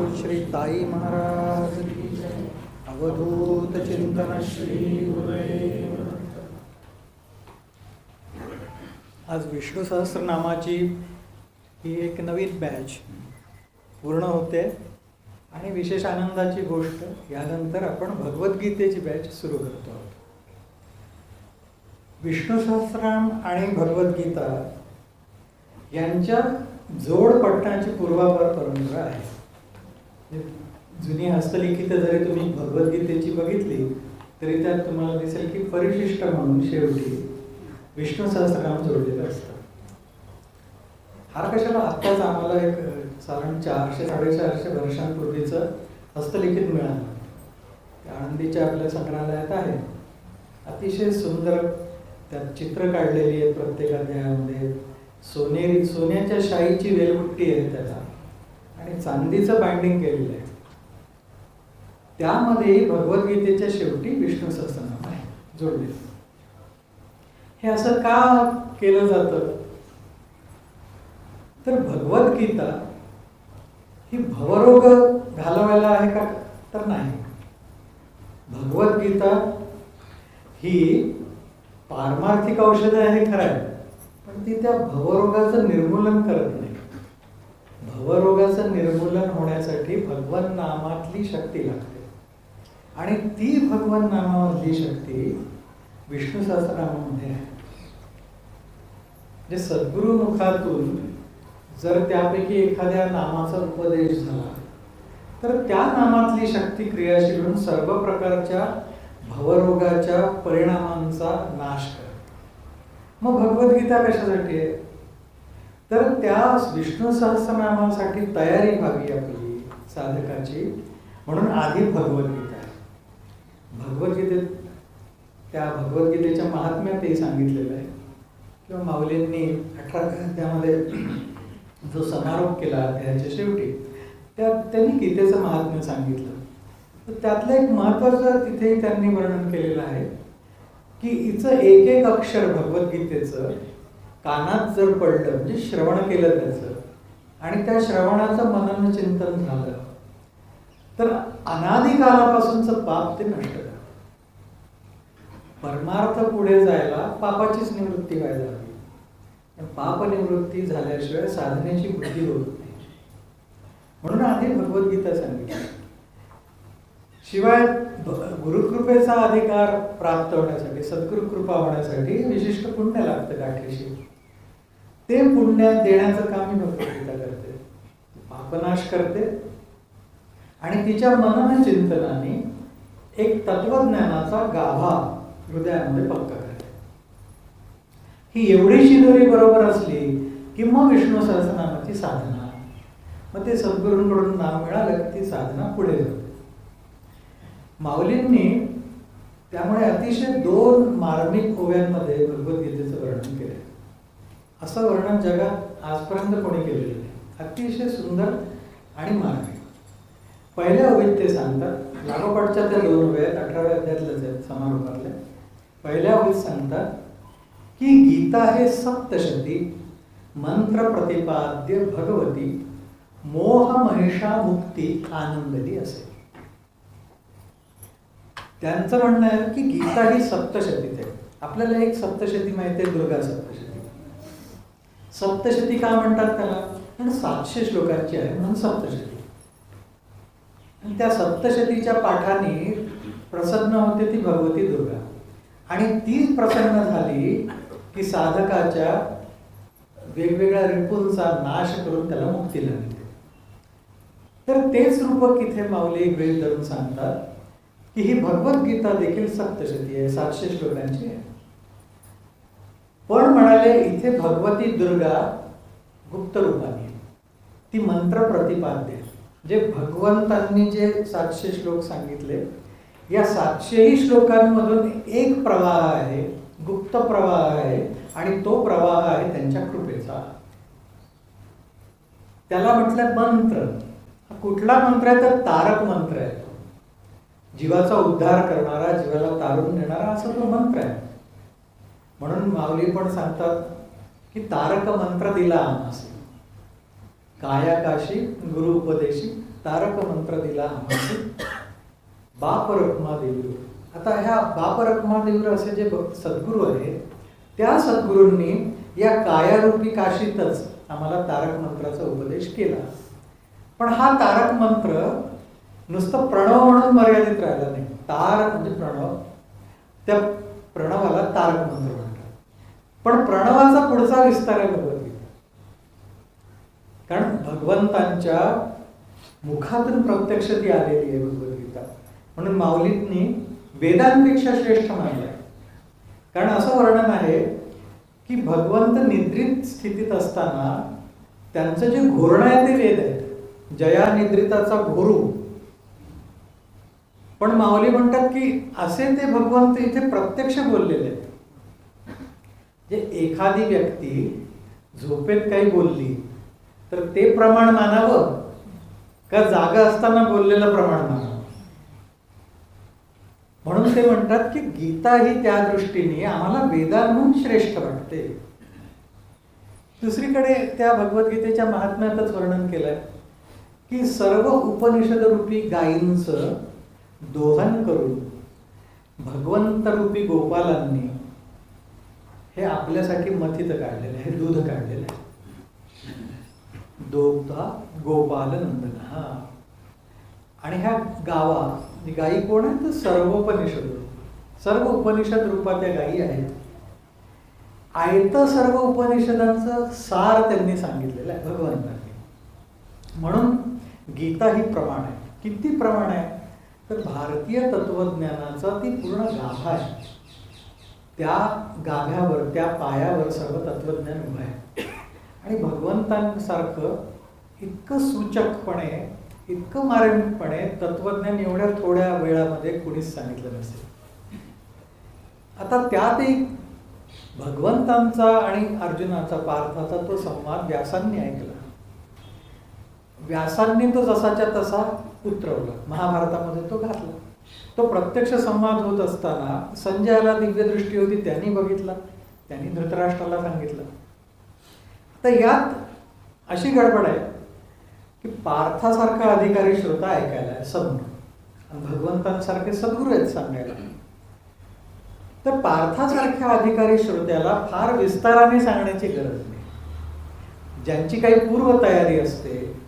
श्री ताई महाराज अवधूत चिंतन श्री आज विष्णू सहस्रनामाची ही एक नवीन बॅच पूर्ण होते आणि विशेष आनंदाची गोष्ट यानंतर आपण भगवद्गीतेची बॅच सुरू करतो. आहोत विष्णू सहस्रनाम आणि भगवद्गीता यांच्या जोड पटण्याची पूर्वापर परंपरा आहे. जुनी हस्तलिखित जरी तुम्ही भगवद्गीतेची बघितली तरी त्यात तुम्हाला दिसेल की परिशिष्ट म्हणून शेवटी विष्णू सहस्त्रनाम जोडलेलं असतं. हा कशाला? आत्ताच आम्हाला एक साधारण चारशे साडेचारशे वर्षांपूर्वीचं हस्तलिखित मिळालं. ते आपल्या संग्रहालयात आहे. अतिशय सुंदर त्यात चित्र काढलेली आहेत प्रत्येक अध्यायामध्ये. सोनेरी सोन्याच्या शाईची वेलबुट्टी आहे त्याला. आणि चांदीचं बाइंडिंग केलेलं आहे. त्यामध्ये भगवद्गीतेच्या शेवटी विष्णू सहस्रनाम आहे जोडलेलं हे असं का केलं जातं? तर भगवद्गीता ही भवरोग घालवायला आहे का? तर नाही. भगवद्गीता ही पारमार्थिक औषध आहे खरं आहे पण ती त्या भवरोगाचं निर्मूलन करत नाही. भवरोगाचं निर्मूलन होण्यासाठी भगवन नामातली शक्ती लागते. आणि ती भगवन नामामधली शक्ती विष्णू सहस्रनामामध्ये आहे. म्हणजे जे सद्गुरुमुखातून जर त्यापैकी एखाद्या नामाचा उपदेश झाला तर त्या नामातली शक्ती क्रियाशील होऊन सर्व प्रकारच्या भवरोगाच्या परिणामांचा नाश करते. मग भगवद्गीता कशासाठी आहे? तर त्या विष्णू सहस्रनामासाठी तयारी व्हावी आपली साधकाची. म्हणून आधी भगवद्गीता आहे. भगवद्गीतेत त्या भगवद्गीतेच्या महात्म्यातही सांगितलेलं आहे. किंवा माऊलींनी अठरा त्यामध्ये जो समारोप केला अध्यायाच्या शेवटी त्या त्यांनी गीतेचं महात्म्य सांगितलं. तर त्यातलं एक महत्त्वाचं तिथेही त्यांनी वर्णन केलेलं आहे की हिचं एक एक अक्षर भगवद्गीतेचं कानात जर पडलं म्हणजे श्रवण केलं त्याचं आणि त्या श्रवणाचं मनन चिंतन झालं तर अनादिकालापासूनचं पाप ते नष्ट झालं. परमार्थ पुढे जायला पापाचीच निवृत्ती व्हायला हवी. पाप निवृत्ती झाल्याशिवाय साधनेची बुद्धी होत नाही. म्हणून आधी भगवद्गीता सांगितली. शिवाय गुरुकृपेचा अधिकार प्राप्त होण्यासाठी सद्गुरुकृपा होण्यासाठी विशिष्ट पुण्य लागतं गाठीशी. ते पुण्य देण्याचं काम ही भगवद्गीता करते. पापनाश करते. आणि तिच्या मनन चिंतनाने एक तत्वज्ञानाचा गाभा हृदयामध्ये पक्का करते. ही एवढी शिदोरी बरोबर असली की मग विष्णू सहस्रनामाची साधना मग ते सद्गुरूंकडून नाम मिळालं की ती साधना पुढे जाते. माऊलींनी त्यामुळे अतिशय दोन मार्मिक ओव्यांमध्ये भगवद्गीतेचं वर्णन केलं असं वर्णन जगात आजपर्यंत कोणी केलेलं नाही. अतिशय सुंदर आणि मार्मिक. पहिल्या ओवीत ते सांगतात लागोपाठच्या त्या दोन ओव्या अठराव्या अध्यायातल्याच आहेत समारोपातल्या पहिल्या ओवीत सांगतात की गीता हे सप्तशती मंत्र प्रतिपाद्य भगवती मोह महिषा मुक्ती आनंदली असे. त्यांचं म्हणणं आहे की गीता ही सप्तशतीत आहे. आपल्याला एक सप्तशती माहिती आहे दुर्गा सप्तशती. सप्तशती का म्हणतात त्याला? कारण सातशे श्लोकांची आहे म्हणून सप्तशती. आणि त्या सप्तशतीच्या पाठाने प्रसन्न होते ती भगवती दुर्गा. आणि ती प्रसन्न झाली की साधकाच्या वेगवेगळ्या रिपूंचा नाश करून त्याला मुक्तीला मिळते तर तेच रूपक इथे माऊली गृहीत धरून सांगतात की ही भगवद्गीता देखील सप्तशती आहे सातशे श्लोकांची आहे. पण म्हणाले इथे भगवती दुर्गा गुप्त रूपाने ती मंत्र प्रतिपाद्य जे भगवंतांनी जे सातशे श्लोक सांगितले या सातशेही श्लोकांमधून एक प्रवाह आहे गुप्त प्रवाह आहे आणि तो प्रवाह आहे त्यांच्या कृपेचा. त्याला म्हटलं मंत्र. कुठला मंत्र आहे? तर तारक मंत्र आहे. तो जीवाचा उद्धार करणारा जीवाला तारून देणारा असा तो मंत्र आहे. म्हणून माऊली पण सांगतात की तारक मंत्र दिला आम्हास. कायाकाशी गुरु उपदेशी तारक मंत्र दिला आम्हास. बाप रखमा देवीर आता ह्या बाप रखमा देवीर असे जे सद्गुरू आहेत त्या सद्गुरूंनी या कायारूपी काशीतच आम्हाला तारक मंत्राचा उपदेश केला. पण हा तारक मंत्र नुसतं प्रणव म्हणून मर्यादित राहिला नाही. तार म्हणजे प्रणव. त्या प्रणवाला तारक मंत्र म्हणतात. पण प्रणवाचा पुढचा विस्तार आहे भगवद्गीता. कारण भगवंतांच्या मुखातून प्रत्यक्ष ती आलेली आहे भगवद्गीता. म्हणून माऊलींनी वेदांपेक्षा श्रेष्ठ मानलाय कारण असं वर्णन आहे की भगवंत निद्रित स्थितीत असताना त्यांचं जे घोरण आहे ते वेद आहे जया निद्रिताचा घोरू. पण माऊली म्हणतात की असे ते भगवंत इथे प्रत्यक्ष बोललेले आहेत. जे एखादी व्यक्ती झोपेत काही बोलली तर ते प्रमाण मानावं? का जागा असताना बोललेलं प्रमाण मानावं? म्हणून ते म्हणतात की गीता ही त्या दृष्टीने आम्हाला वेदांहून श्रेष्ठ वाटते. दुसरीकडे त्या भगवद्गीतेच्या महात्म्यातच वर्णन केलंय की सर्व उपनिषदरूपी गायींचं दोहन करून भगवंतरूपी गोपालांनी हे आपल्यासाठी मथित काढलेलं आहे दूध काढलेलं आहे. दोग्धा गोपाल नंदन हा आणि ह्या गावात गायी कोण आहेत तर सर्वोपनिषद सर्व उपनिषद रूपात त्या गायी आहेत. आयत सर्व उपनिषदांचं सार त्यांनी सांगितलेलं आहे भगवंतांनी. म्हणून गीता ही प्रमाण आहे. किती प्रमाण आहे? तर भारतीय तत्वज्ञानाचा ती पूर्ण गाभा आहे. त्या गाभ्यावर त्या पायावर सर्व तत्वज्ञान उभं आहे. आणि भगवंतांसारखं इतकं सूचकपणे इतकं मार्मिकपणे तत्वज्ञान एवढ्या थोड्या वेळामध्ये कुणीच सांगितलं नसेल. आता त्यातही भगवंतांचा आणि अर्जुनाचा पार्थाचा तो संवाद व्यासांनी ऐकला. व्यासांनी तो जसाच्या तसा उतरवला. महाभारतामध्ये तो घातला. तो प्रत्यक्ष संवाद होत असताना संजयाला दिव्यदृष्टी होती त्यांनी बघितला त्यांनी धृतराष्ट्राला सांगितलं. तर यात अशी गडबड आहे की पार्थासारखा अधिकारी श्रोता ऐकायला आहे समोर आणि भगवंतांसारखे सद्गुरू आहेत सांगायला. तर पार्थासारख्या अधिकारी श्रोत्याला फार विस्ताराने सांगण्याची गरज नाही. ज्यांची काही पूर्वतयारी असते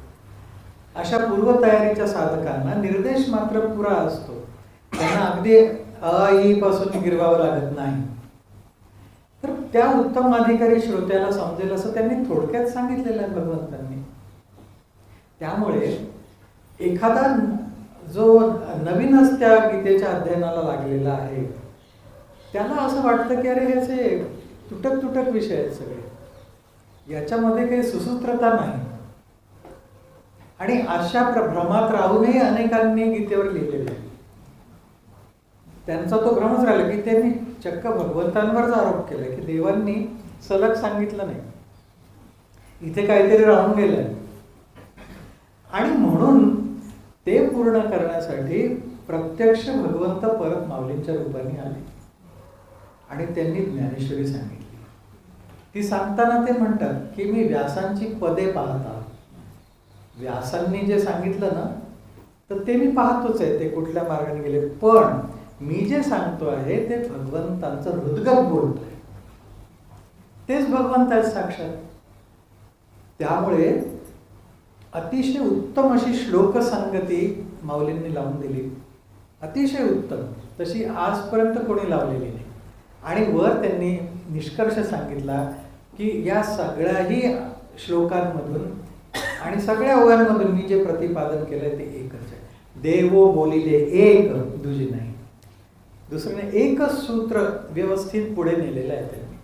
अशा पूर्वतयारीच्या साधकांना निर्देश मात्र पुरा असतो. त्यांना अगदी अ ई पासून गिरवावं लागत नाही. तर त्या उत्तम अधिकारी श्रोत्याला समजेल असं त्यांनी थोडक्यात सांगितलेलं आहे भगवंतांनी. त्यामुळे एखादा जो नवीनच त्या गीतेच्या अध्ययनाला लागलेला आहे त्याला असं वाटतं की अरे याचे तुटक तुटक विषय आहेत सगळे. याच्यामध्ये काही सुसूत्रता नाही. आणि अशा प्र- भ्रमात राहूनही अनेकांनी गीतेवर लिहिलेलं आहे. त्यांचा तो भ्रमच राहिला की त्यांनी चक्क भगवंतांवरच आरोप केला की देवांनी सलग सांगितलं नाही. इथे काहीतरी राहून गेलं आणि म्हणून ते पूर्ण करण्यासाठी प्रत्यक्ष भगवंत परत माऊलींच्या रूपाने आले. आणि त्यांनी ज्ञानेश्वरी सांगितली. ती सांगताना ते म्हणतात की मी व्यासांची पदे पाहता व्यासांनी जे सांगितलं ना तर ते मी पाहतोच आहे. ते कुठल्या मार्गाने गेले? पण मी जे सांगतो आहे ते भगवंतांचं हृदगत बोलतोय तेच भगवंत आहेत साक्षात. त्यामुळे अतिशय उत्तम अशी श्लोक संगती माऊलींनी लावून दिली. अतिशय उत्तम. तशी आजपर्यंत कोणी लावलेली नाही. आणि वर त्यांनी निष्कर्ष सांगितला की या सगळ्याही श्लोकांमधून आणि सगळ्या ओव्यांमधून मी जे प्रतिपादन केलंय ते एकच आहे. देवो बोलिले एक दुजे नाही. दुसऱ्याने एकच सूत्र व्यवस्थित पुढे नेलेलं आहे त्यांनी.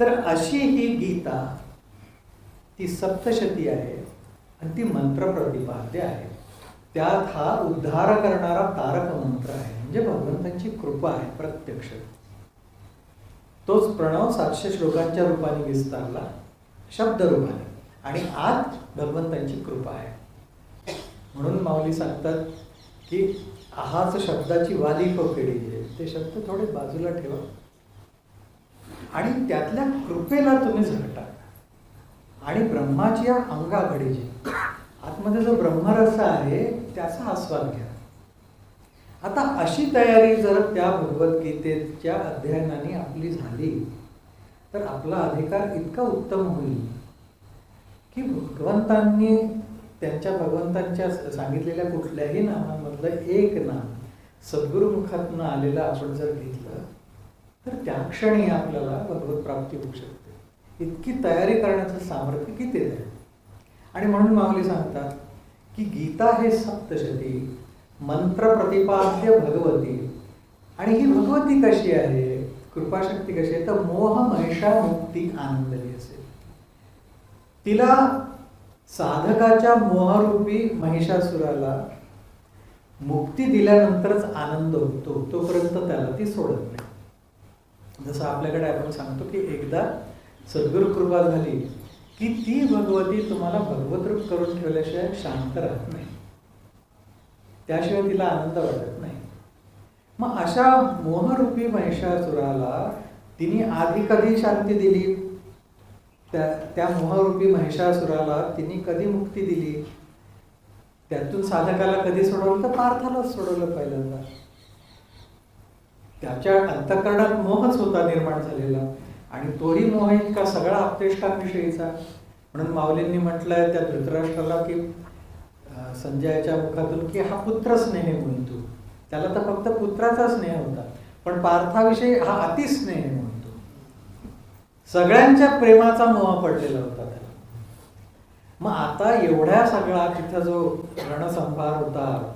तर अशी ही गीता ती सप्तशती आहे आणि ती मंत्र प्रतिपाद्य आहे. त्यात हा उद्धार करणारा तारक मंत्र आहे. म्हणजे भगवंतांची कृपा आहे प्रत्यक्ष. तोच प्रणव सातशे श्लोकांच्या रूपाने विस्तारला शब्द रूपाने. आणि आत भगवंतांची कृपा आहे. म्हणून माऊली सांगतात की हाच शब्दाची वाली पकडी ते शब्द थोडे बाजूला ठेवा. आणि त्यातल्या कृपेला तुम्ही झगटा आणि ब्रह्माची या अंगाघडीची आतमध्ये जो ब्रह्मरस आहे त्याचा आस्वाद घ्या. आता अशी तयारी जर त्या भगवद्गीतेच्या अध्ययनाने आपली झाली तर आपला अधिकार इतका उत्तम होईल की भगवंतांनी त्यांच्या भगवंतांच्या सांगितलेल्या कुठल्याही नामांमधलं एक नाम सद्गुरुमुखातनं आलेलं आपण जर घेतलं तर त्या क्षणी आपल्याला भगवत प्राप्ती होऊ शकते. इतकी तयारी करण्याचं सामर्थ्य किती आहे? आणि म्हणून माऊली सांगतात की गीता हे सप्तशती मंत्र प्रतिपाद्य भगवती. आणि ही भगवती कशी आहे? कृपाशक्ती कशी आहे? तर मोह महिषा मुक्ती आनंदली असेल तिला साधकाच्या मोहरूपी महिषासुराला मुक्ती दिल्यानंतरच आनंद होतो तोपर्यंत त्याला ती सोडत नाही. जसं आपल्याकडे आपण सांगतो की एकदा सद्गुरु कृपा झाली की ती भगवती तुम्हाला भगवतरूप करून ठेवल्याशिवाय शांत राहत नाही. त्याशिवाय तिला आनंद वाटत नाही. मग अशा मोहरूपी महिषासुराला तिने आधी कधी शांती दिली? त्या त्या मोहरूपी महिषासुराला तिने कधी मुक्ती दिली? त्यातून साधकाला कधी सोडवलं तर पार्थालाच सोडवलं पहिल्यांदा. त्याच्या अंतकरणात मोहच होता निर्माण झालेला. आणि तोही मोह इतका सगळा अपतेष्टाविषयीचा म्हणून माऊलींनी म्हटलंय त्या धृतराष्ट्राला की संजयाच्या मुखातून की हा पुत्र स्नेह म्हणतो त्याला तर फक्त पुत्राचा स्नेह होता. पण पार्थाविषयी हा अतिस्नेह म्हणतो सगळ्यांच्या प्रेमाचा मोह पडलेला होता. मग आता एवढ्या सगळा तिथं जो रणसंभार होता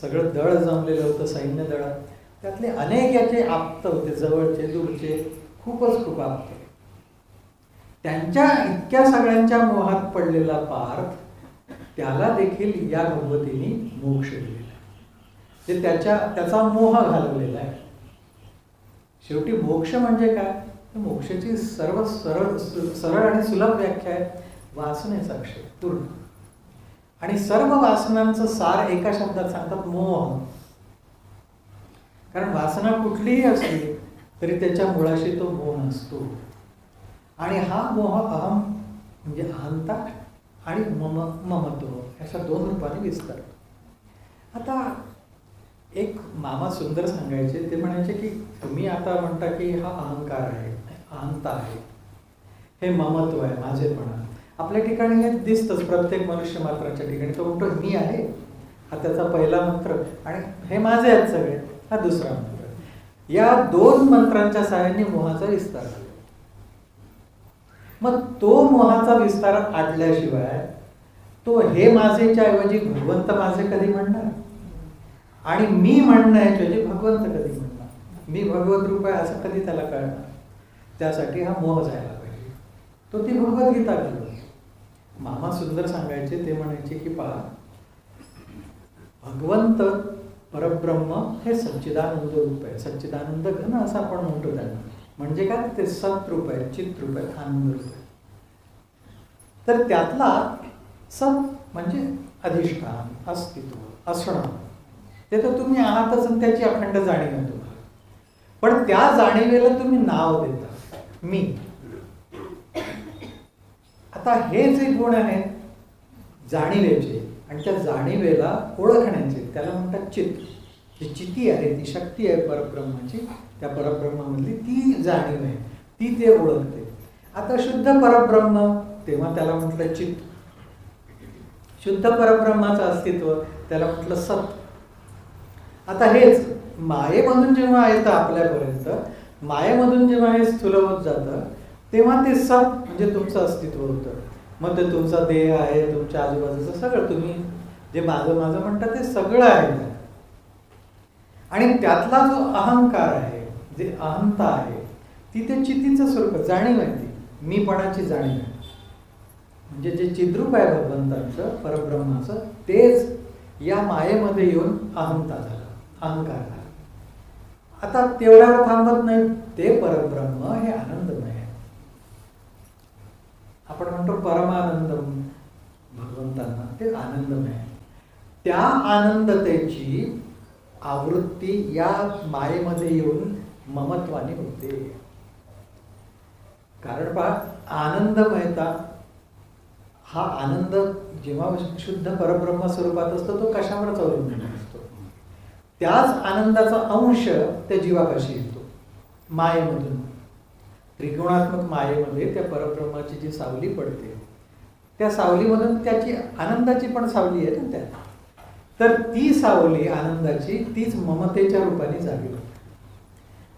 सगळं दळ जमलेलं होतं सैन्य दळ त्यातले अनेक याचे आप्त होते जवळचे दूरचे खूपच खूप आप्त. त्यांच्या इतक्या सगळ्यांच्या मोहात पडलेला पार्थ त्याला देखील या भगवतीने मोक्ष दिलेला ते त्याच्या त्याचा मोह घालवलेला आहे. शेवटी मोक्ष म्हणजे काय? मोक्षाची सर्व सरळ सरळ आणि सुलभ व्याख्या आहे. वासनेचा विषय पूर्ण. आणि सर्व वासनांचं सार एका शब्दात सांगतात मोह. कारण वासना कुठलीही असली तरी त्याच्या मुळाशी तो मोह असतो आणि हा मोह अहम म्हणजे अहंता आणि मम ममत्व अशा दोन रूपाने विस्तार आता एक मामा सुंदर सांगायचे ते म्हणायचे की तुम्ही आता म्हणता की हा अहंकार आहे अहंता आहे. हे ममत्व आहे माझेपणा आपल्या ठिकाणी हे दिसतंच प्रत्येक मनुष्य मात्राच्या ठिकाणी. तो म्हणतो मी आहे. हा त्याचा पहिला मंत्र. आणि हे माझे आहेत सगळे हा दुसरा मंत्र. या दोन मंत्रांच्या सहाय्याने मोहाचा विस्तार झाला. मग तो मोहाचा विस्तार आदल्याशिवाय तो हे माझेच्या ऐवजी भगवंत माझे कधी म्हणणार? आणि मी म्हणण्याऐवजी भगवंत कधी म्हणणार? मी भगवत रूप आहे असं कधी त्याला कळणार? त्यासाठी हा मोह जायला पाहिजे. तो ती भगवद्गीता घेऊन मामा सुंदर सांगायचे ते म्हणायचे की पहा भगवंत परब्रह्म हे सच्चिदानंद रूप आहे. सच्चिदानंद घन असं आपण म्हणतो त्यांना. म्हणजे काय? ते सत्रूप आहे चित्रूप आहे आनंद रूप आहे. तर त्यातला सत म्हणजे अधिष्ठान अस्तित्व असणं. ते तर तुम्ही आहातच आणि त्याची अखंड जाणीव आहे तुम्हाला. पण त्या जाणीवेला तुम्ही नाव देता. मी. आता हे जे गुण आहेत जाणीवेचे आणि त्या जाणीवेला ओळखण्याचे त्याला म्हणतात चित्त. जी चिती आहे ती शक्ती आहे परब्रह्माची त्या परब्रह्मामधली ती जाणीव आहे ती ते ओळखते. आता शुद्ध परब्रह्म तेव्हा त्याला म्हटलं चित्त. शुद्ध परब्रह्माचं अस्तित्व त्याला म्हटलं सत आता हेच मायेमधून जेव्हा येतं आपल्यापर्यंत मायेमधून जेव्हा हे स्थूल होत जातं तेव्हा ते सत म्हणजे तुमचं अस्तित्व होतं. मग ते तुमचा देह आहे तुमच्या आजूबाजूचं सगळं तुम्ही जे माझं माझं म्हणता ते सगळं आहे. आणि त्यातला जो अहंकार आहे जे अहंता आहे ती ते चितीचं स्वरूप जाणीव आहे ती. मीपणाची जाणीव आहे. म्हणजे जे चिद्रूप आहे भगवंतांचं परब्रह्माचं तेच या मायेमध्ये येऊन अहंता झाला अहंकार झाला. आता तेवढ्यावर थांबत नाही. ते परब्रह्म हे आनंद आपण म्हणतो परमानंद भगवंतांना ते आनंदमय आहे त्या आनंदतेची आवृत्ती या मायेमध्ये येऊन ममत्वाने होते. कारण पहा आनंदमयता हा आनंद जेव्हा शुद्ध परब्रह्म स्वरूपात असतो तो कशावरच अवलंबून असतो? त्याच आनंदाचा अंश त्या जीवापाशी येतो मायेमधून. त्रिगुणात्मक मायेमध्ये त्या परब्रह्माची जी सावली पडते त्या सावलीमधून त्याची आनंदाची पण सावली आहे ना त्यात. तर ती सावली आनंदाची तीच ममतेच्या रूपाने जागी होते.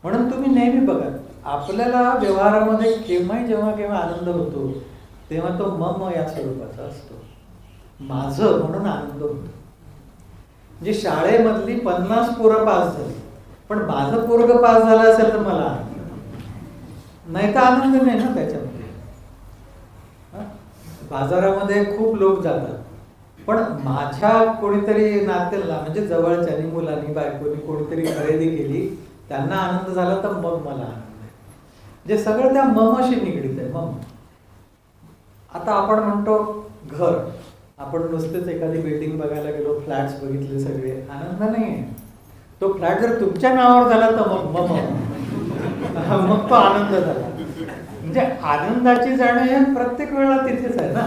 म्हणून तुम्ही नेहमी बघा आपल्याला व्यवहारामध्ये केव्हाही जेव्हा केव्हा आनंद होतो तेव्हा तो मम या स्वरूपाचा असतो. माझं म्हणून आनंद होतो. म्हणजे शाळेमधली पन्नास पोरं पास झाली पण माझं पोरग पास झालं असेल तर मला आनंद नाही तर आनंद नाही ना त्याच्यामध्ये. बाजारामध्ये खूप लोक जातात. पण माझ्या कोणीतरी नात्याला म्हणजे जवळच्यानी मुलांनी बायकोनी कोणीतरी खरेदी केली त्यांना आनंद झाला तर मग मला आनंद आहे. म्हणजे सगळं त्या ममशी निगडीत आहे मम. आता आपण म्हणतो घर. आपण नुसतेच एखादी बिल्डिंग बघायला गेलो फ्लॅट्स बघितले सगळे आनंद नाही आहे तो फ्लॅट जर तुमच्या नावावर झाला तर मग मम. मग तो आनंद झाला. म्हणजे आनंदाची जाणं हे प्रत्येक वेळा तिथेच आहे ना.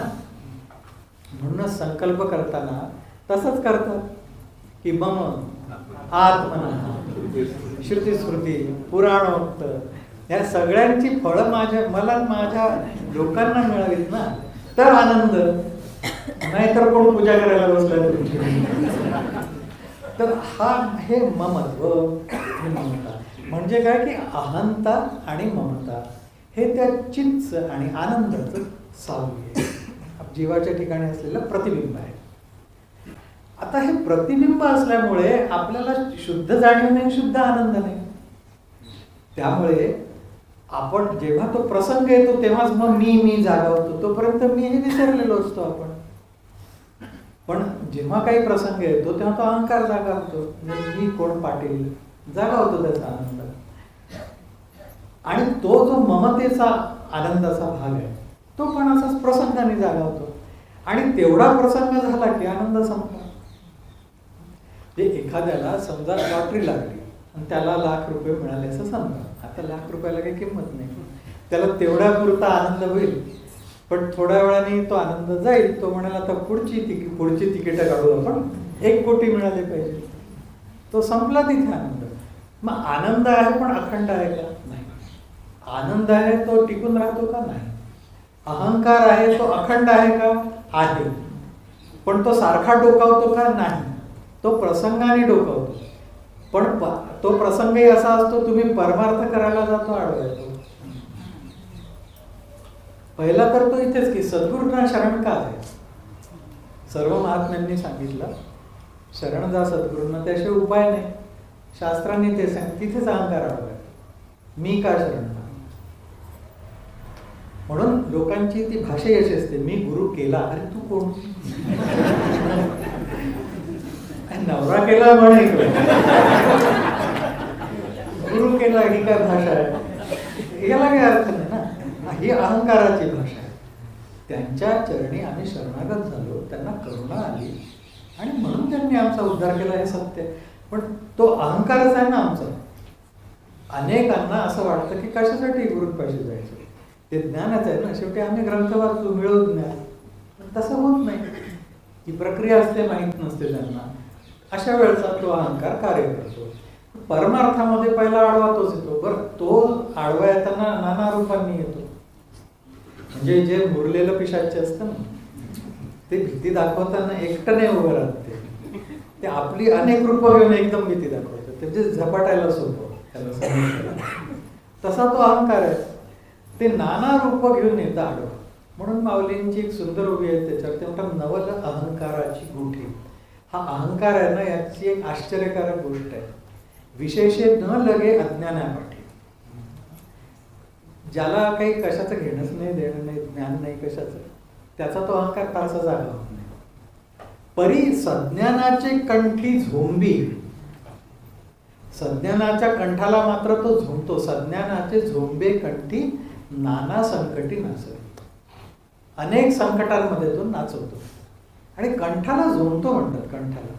म्हणूनच संकल्प करताना तसंच करतात. की मम आत्मना श्रुती स्मृती पुराणोक्त या सगळ्यांची फळं माझ्या मला माझ्या लोकांना मिळावीत ना. तर आनंद. नाहीतर कोण पूजा करायला बसलाय तुमची. तर हा हे ममत्व. हे ममता. म्हणजे काय की अहंता आणि ममता हे त्या चित्त आणि आनंदाचं सावली आहे. जीवाच्या ठिकाणी असलेलं प्रतिबिंब आहे. आता हे प्रतिबिंब असल्यामुळे आपल्याला शुद्ध जाणीव नाही शुद्ध आनंद नाही. त्यामुळे आपण जेव्हा तो प्रसंग येतो तेव्हाच मग मी मी जागा होतो तोपर्यंत मी हे विसरलेलो असतो आपण. पण जेव्हा काही प्रसंग येतो तेव्हा तो अहंकार जागा होतो म्हणजे मी कोण पाटील? जागा होतो त्याचा आनंद. आणि तो जो ममतेचा आनंदाचा भाग आहे तो पण असाच प्रसंगाने जागा होतो आणि तेवढा प्रसंग झाला की आनंद संपला ते म्हणजे एखाद्याला समजा लॉटरी लागली आणि त्याला लाख रुपये मिळाले असं समजा. आता लाख रुपयाला काही किंमत नाही. त्याला तेवढ्या पुरता आनंद होईल पण थोड्या वेळाने तो आनंद जाईल. तो म्हणाला आता पुढची तिकीट पुढची तिकीटं काढू आपण एक कोटी मिळाले पाहिजे. तो संपला तिथे आनंद. मग आनंद आहे पण अखंड आहे का? आनंद आहे तो टिकून राहतो का नाही? अहंकार आहे तो अखंड आहे का? आहे. पण तो सारखा डोकावतो का नाही? तो प्रसंगाने डोकावतो. पण प- तो प्रसंगही असा असतो तुम्ही परमार्थ करायला जातो आडवा येतो पहिला तर तो इथेच की सद्गुरूंना शरण का आहे सर्व महात्म्यांनी सांगितलं शरण जा सद्गुरूंना त्याशिवाय उपाय नाही. शास्त्रांनी ते सांग तिथेच अहंकार आडवा. मी का शरण म्हणून लोकांची ती भाषा अशी असते मी गुरु केला अरे तू कोण? नवरा केला म्हणे गुरु केला ही काय भाषा आहे? याला काही अर्थ नाही ना. ही अहंकाराची भाषा आहे. त्यांच्या चरणी आम्ही शरणागत झालो त्यांना करुणा आली आणि म्हणून त्यांनी आमचा उद्धार केला हे सत्य पण तो अहंकारच आहे ना आमचा. अनेकांना असं वाटतं की कशासाठी गुरुपाशी जायचं? ते ज्ञानच आहे ना. शेवटी आम्ही ग्रंथ वाचतो मिळवू ज्ञान. पण तसं होत नाही. ही प्रक्रिया असते माहीत नसते त्यांना. अशा वेळेचा तो अहंकार कार्य करतो. परमार्थामध्ये पहिला आडवा तोच येतो. बरं तो आडवा येताना नाना रूपांनी येतो. म्हणजे जे मुरलेलं पिशाचे असतं ना ते भीती दाखवताना एकटं उभं राहते. ते आपली अनेक रूप घेऊन एकदम भीती दाखवतात. म्हणजे झपाटायला सोपं त्याला तसा तो अहंकार आहे. ते नाना रूप घेऊन येतं आडवं. म्हणून माऊलींची एक सुंदर उभी आहे त्याच्यावर ते म्हणतात नवल अहंकाराची गुठी. हा अहंकार आहे ना याची एक आश्चर्यकारक गोष्ट आहे. विशेषे न लगे अज्ञानापाठी. ज्याला काही कशाचं घेणंच नाही देणं नाही ज्ञान नाही कशाचं त्याचा तो अहंकार फारसा जागा होत नाही. परी सज्ञानाचे कंठी झोंबी. सज्ञानाच्या कंठाला मात्र तो झोंबतो. सज्ञानाचे झोंबे कंठी नाना संकटी नाचवे अनेक संकटांमध्ये तो नाचवतो. आणि कंठाला झोंबतो म्हणतात कंठाला.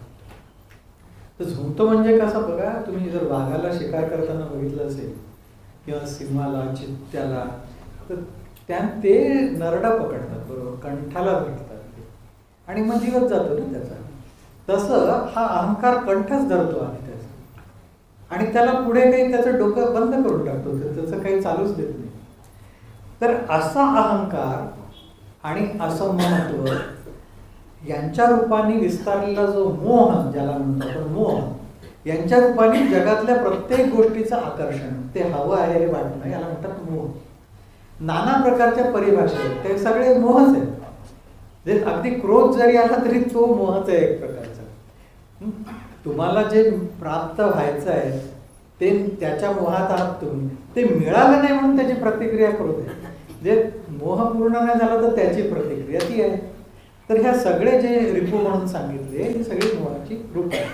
तर झुंकतो म्हणजे कसं बघा तुम्ही जर वाघाला शिकार करताना बघितलं असेल किंवा सिंहाला चित्त्याला तर त्या ते नरडा पकडतात बरोबर? कंठाला भेटतात ते. आणि मग जीवत जातो ना त्याचा. तसं हा अहंकार कंठच धरतो आणि त्याचा. आणि त्याला पुढे काही त्याचं डोकं बंद करून टाकतो तर त्याचं काही चालूच देत नाही. तर असा अहंकार आणि असं महत्त्व यांच्या रूपाने विस्तारलेला जो मोह ज्याला म्हणतो आपण मोह यांच्या रूपाने जगातल्या प्रत्येक गोष्टीचं आकर्षण ते हवं आहे हे वाटणं याला म्हणतात मोह. नाना प्रकारच्या परिभाषा आहेत ते सगळे मोहच आहेत. जे अगदी क्रोध जरी आला तरी तो मोहच आहे एक प्रकारचा. तुम्हाला जे प्राप्त व्हायचं आहे ते त्याच्या मोहात आहात तुम्ही. ते मिळालं नाही म्हणून त्याची प्रतिक्रिया करू आहे जे मोह पूर्ण नाही झाला तर त्याची प्रतिक्रिया ती आहे. तर ह्या सगळे जे रिपू म्हणून सांगितले हे सगळी मोहाची रूप आहे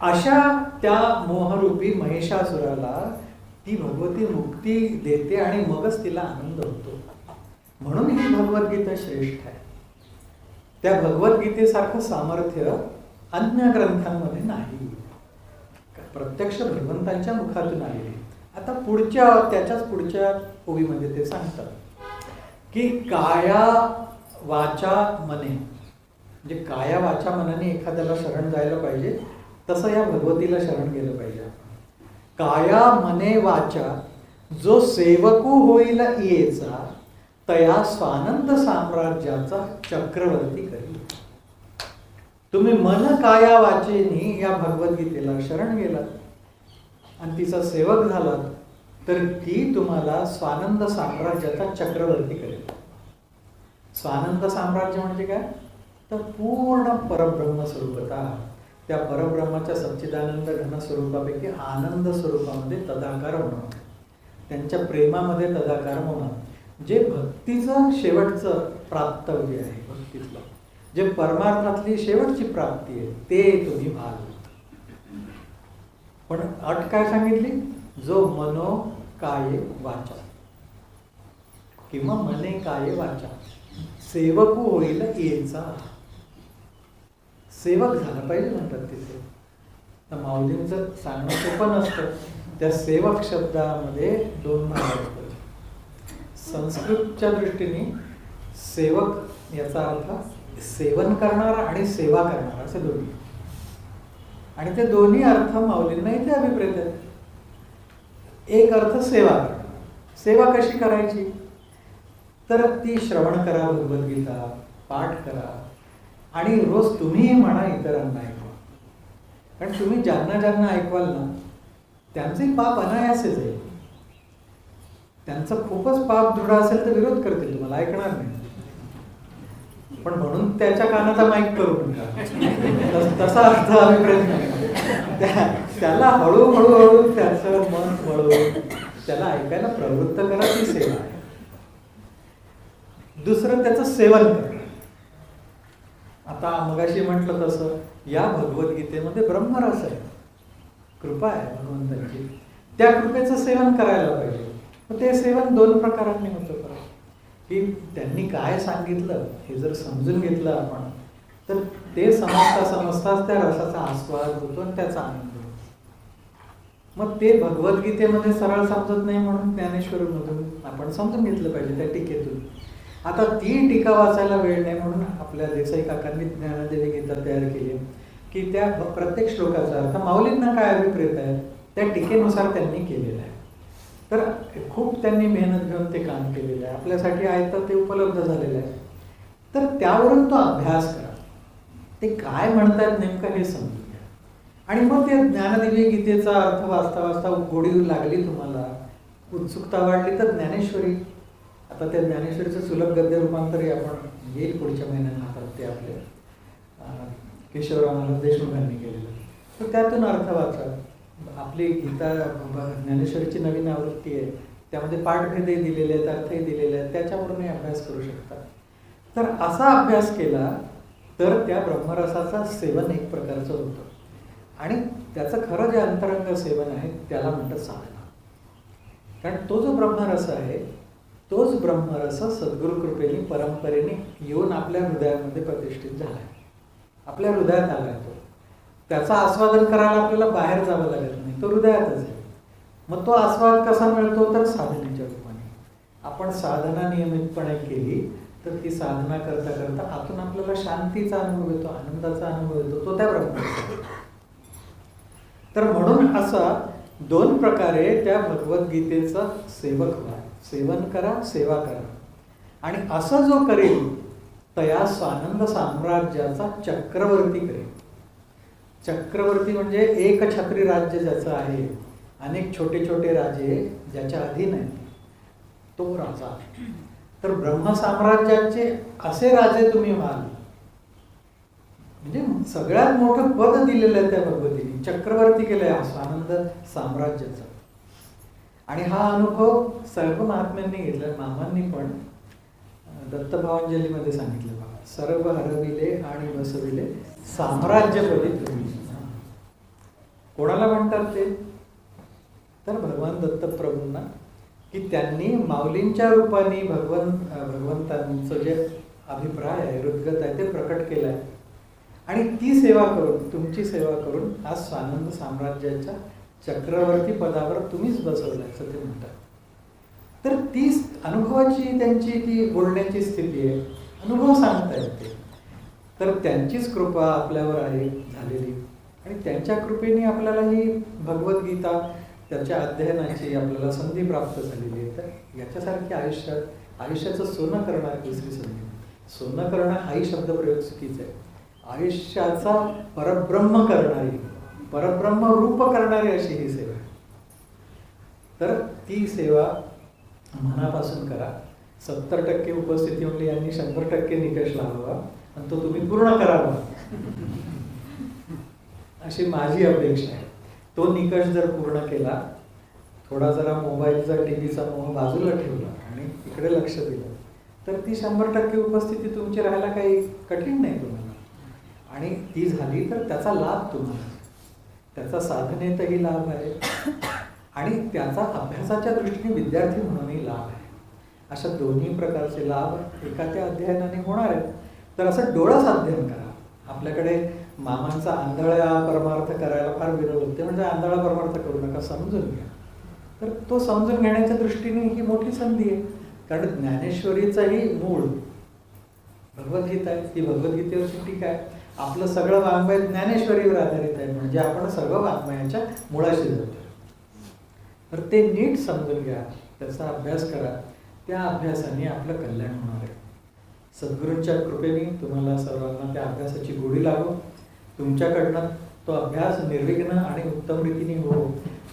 अशा त्या मोहरूपी महिषासुराला ती भगवती मुक्ती देते आणि मगच तिला आनंद होतो. म्हणून ही भगवद्गीता श्रेष्ठ आहे. त्या भगवद्गीतेसारखं सामर्थ्य अन्य ग्रंथांमध्ये नाही. प्रत्यक्ष भगवंतांच्या मुखातून आलेली. आता पुढच्या त्याच्याच पुढच्या ओवीमध्ये ते सांगतात. की काया वाचा मने. म्हणजे काया वाचा मनाने एखाद्याला शरण जायला पाहिजे तसं या भगवतीला शरण गेलं पाहिजे काया मने वाचा जो सेवकू होईल येचा तया स्वानंद साम्राज्याचा चक्रवर्ती तुम्ही मन काया वाचेनी या भगवद्गीतेला शरण गेलात. आणि तिचा सेवक झालात तर ती तुम्हाला स्वानंद साम्राज्याचा चक्रवर्ती करेल. स्वानंद साम्राज्य म्हणजे काय? तर पूर्ण परब्रह्म स्वरूपता त्या परब्रह्माच्या सच्चिदानंद घन स्वरूपापैकी आनंद स्वरूपामध्ये तदाकार होणं त्यांच्या प्रेमामध्ये तदाकार होणं जे भक्तीचं शेवटचं प्राप्तव्य आहे भक्तीतलं. जे परमार्थातली शेवटची प्राप्ती आहे ते तुम्ही भाग पण अट काय सांगितली? जो मनो काय वाचा. किंवा मने काय वाचा. सेवकू होईल येचा. सेवक झाला पाहिजे म्हणतात तिथे. तर माऊलींचं सांगणं सोपं नसतं. त्या सेवक शब्दामध्ये दोन भाग असतात संस्कृतच्या दृष्टीने सेवक याचा अर्थ सेवन करणारा आणि सेवा करणारा असे दोन्ही. आणि ते दोन्ही अर्थ माऊलींना इथे अभिप्रेत आहेत. एक अर्थ सेवा सेवा कशी करायची? तर ती श्रवण करा भगवद्गीता पाठ करा. आणि रोज तुम्हीही म्हणा इतरांना ऐकवा. कारण तुम्ही ज्यांना ज्यांना ऐकवाल ना त्यांचे पाप अनायासेच आहे त्यांचं खूपच पाप दृढ असेल तर विरोध करतील तुम्हाला ऐकणार नाही. पण म्हणून त्याच्या कानाचा माईक करू तसा अर्थ अभिप्रेत त्याला हळूहळू हळू त्याचं मन वळवून त्याला ऐकायला प्रवृत्त करा ती सेवा आहे. दुसरं त्याचं सेवन करणं आता मगाशी म्हटलं तसं या भगवद्गीतेमध्ये ब्रह्मरस आहे. कृपा आहे भगवंतांची. त्या कृपेचं सेवन करायला पाहिजे. ते सेवन दोन प्रकारांनी होतं की त्यांनी काय सांगितलं हे जर समजून घेतलं आपण तर ते समजता समजताच त्या रसाचा आस्वाद होतो आणि त्याचा आनंद होतो. मग ते भगवद्गीतेमध्ये सरळ समजत नाही म्हणून ज्ञानेश्वरीमधून आपण समजून घेतलं पाहिजे त्या टीकेतून. आता ती टीका वाचायला वेळ नाही म्हणून आपल्या देसाई काकांनी ज्ञानदेवी गीता तयार केली. की त्या प्रत्येक श्लोकाचा अर्थ माऊलींना काय अभिप्रेत आहे? त्या टीकेनुसार त्यांनी केलेला आहे. तर खूप त्यांनी मेहनत घेऊन ते काम केलेलं आहे. आपल्यासाठी आहे तर ते उपलब्ध झालेलं आहे तर त्यावरून तो अभ्यास करा. ते काय म्हणतात नेमकं हे समजून घ्या. आणि मग ते ज्ञानदेवी गीतेचा अर्थ वाचता वाचता गोडी लागली तुम्हाला. उत्सुकता वाढली तर ज्ञानेश्वरी. आता त्या ज्ञानेश्वरीचं सुलभ गद्य रूपांतरही आपण येईल पुढच्या महिन्यात हातात ते आपले केशवराव महाराज देशमुखांनी केलेलं. तर त्यातून अर्थ वाचा. आपली गीता ज्ञानेश्वरीची नवीन आवृत्ती आहे त्यामध्ये पाठभेदही दिलेले आहेत अर्थही दिलेले आहेत त्याच्यावरूनही अभ्यास करू शकता तर असा अभ्यास केला तर त्या ब्रह्मरसाचा सेवन एक प्रकारचं होतं. आणि त्याचं खरं जे अंतरंग सेवन आहे त्याला म्हणतात साधना. कारण तो जो ब्रह्मरस आहे तोच ब्रह्मरस सद्गुरुकृपेने परंपरेने येऊन आपल्या हृदयामध्ये प्रतिष्ठित झाला आहे आपल्या हृदयात आला आहे तो. त्याचा आस्वादन करायला आपल्याला बाहेर जावं लागत नाही. तो हृदयातच आहे. मग तो आस्वाद कसा मिळतो तर साधनेच्या रूपाने. आपण साधना नियमितपणे केली तर ती साधना करता करता आतून आपल्याला शांतीचा अनुभव येतो आनंदाचा अनुभव येतो तो त्या ब्रह्माचा. तर म्हणून असा दोन प्रकारे त्या भगवद्गीतेचं सेवक व्हा. सेवन करा सेवा करा. आणि असं जो करेल तया स्वानंद साम्राज्याचा चक्रवर्ती करेल. चक्रवर्ती म्हणजे एक छत्री राज्य ज्याचं आहे अनेक छोटे छोटे राजे ज्याच्या अधीन आहेत. तो राजा. तर ब्रह्म साम्राज्याचे असे राजे तुम्ही व्हाल. म्हणजे सगळ्यात मोठं पद दिलेलं आहे त्या भगवतीने. चक्रवर्ती केलंय स्वानंद साम्राज्याचा. आणि हा अनुभव सर्व महात्म्यांनी घेतला मामांनी पण दत्तभावांजलीमध्ये सांगितलं. सर्व हरविले आणि बसविले. साम्राज्यपदी तुम्ही. कोणाला म्हणतात ते? तर भगवान दत्तप्रभूंना की त्यांनी माऊलींच्या रूपाने भगवन भगवंतांचं जे अभिप्राय आहे हृदगत आहे ते प्रकट केलं आहे आणि ती सेवा करून तुमची सेवा करून आज स्वानंद साम्राज्याच्या चक्रवर्ती पदावर तुम्हीच बसवलं असं ते म्हणतात. तर ती अनुभवाची त्यांची ती बोलण्याची स्थिती आहे. अनुभव सांगता ते तर त्यांचीच कृपा आपल्यावर आहे झालेली. आणि त्यांच्या कृपेने आपल्याला ही भगवद्गीता त्याच्या अध्ययनाची आपल्याला संधी प्राप्त झालेली आहे. तर याच्यासारखी आयुष्यात आयुष्याचं सोनं करणार दुसरी संधी. सोनं करणं हाही शब्दप्रयोग चुकीचा आहे. आयुष्याचा परब्रह्म करणारी परब्रह्म रूप करणारी अशी ही सेवा आहे. तर ती सेवा मनापासून करा. सत्तर टक्के उपस्थिती म्हणली यांनी शंभर टक्के निकष लावावा आणि तो तुम्ही पूर्ण करावा. अशी माझी अपेक्षा आहे. तो निकष जर पूर्ण केला थोडा जरा मोबाईलचा टीव्हीचा मोह बाजूला ठेवला आणि इकडे लक्ष दिलं तर ती शंभर टक्के उपस्थिती तुमची राहायला काही कठीण नाही तुम्हाला. आणि ती झाली तर त्याचा लाभ तुम्हाला. त्याचा साधनेतही लाभ आहे. आणि त्याचा अभ्यासाच्या दृष्टीने विद्यार्थी म्हणूनही लाभ आहे. अशा दोन्ही प्रकारचे लाभ एका त्या अध्ययनाने होणार आहेत. तर असं डोळाच अध्ययन करा. आपल्याकडे मामांचा आंधळा परमार्थ करायला फार विरोध होते. म्हणजे आंधळा परमार्थ करू नका समजून घ्या. तर तो समजून घेण्याच्या दृष्टीने ही मोठी संधी आहे. कारण ज्ञानेश्वरीचाही मूळ भगवद्गीता आहे. ती भगवद्गीतेवरची टीका आहे. आपलं सगळं वाङ्मय ज्ञानेश्वरीवर आधारित आहे. म्हणजे आपण सर्व वाङ्मयाच्या मुळाशी जातो तर ते नीट समजून घ्या. त्याचा अभ्यास करा. त्या अभ्यासाने आपलं कल्याण होणार आहे. सद्गुरूंच्या कृपेने तुम्हाला सर्वांना त्या अभ्यासाची गोडी लागो. तुमच्याकडनं तो अभ्यास निर्विघ्न आणि उत्तम रीतीने हो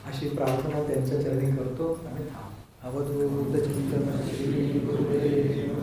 अशी प्रार्थना त्यांच्या चरणी करतो. आणि थांब अवधूत चिंतन श्री गुरुदेव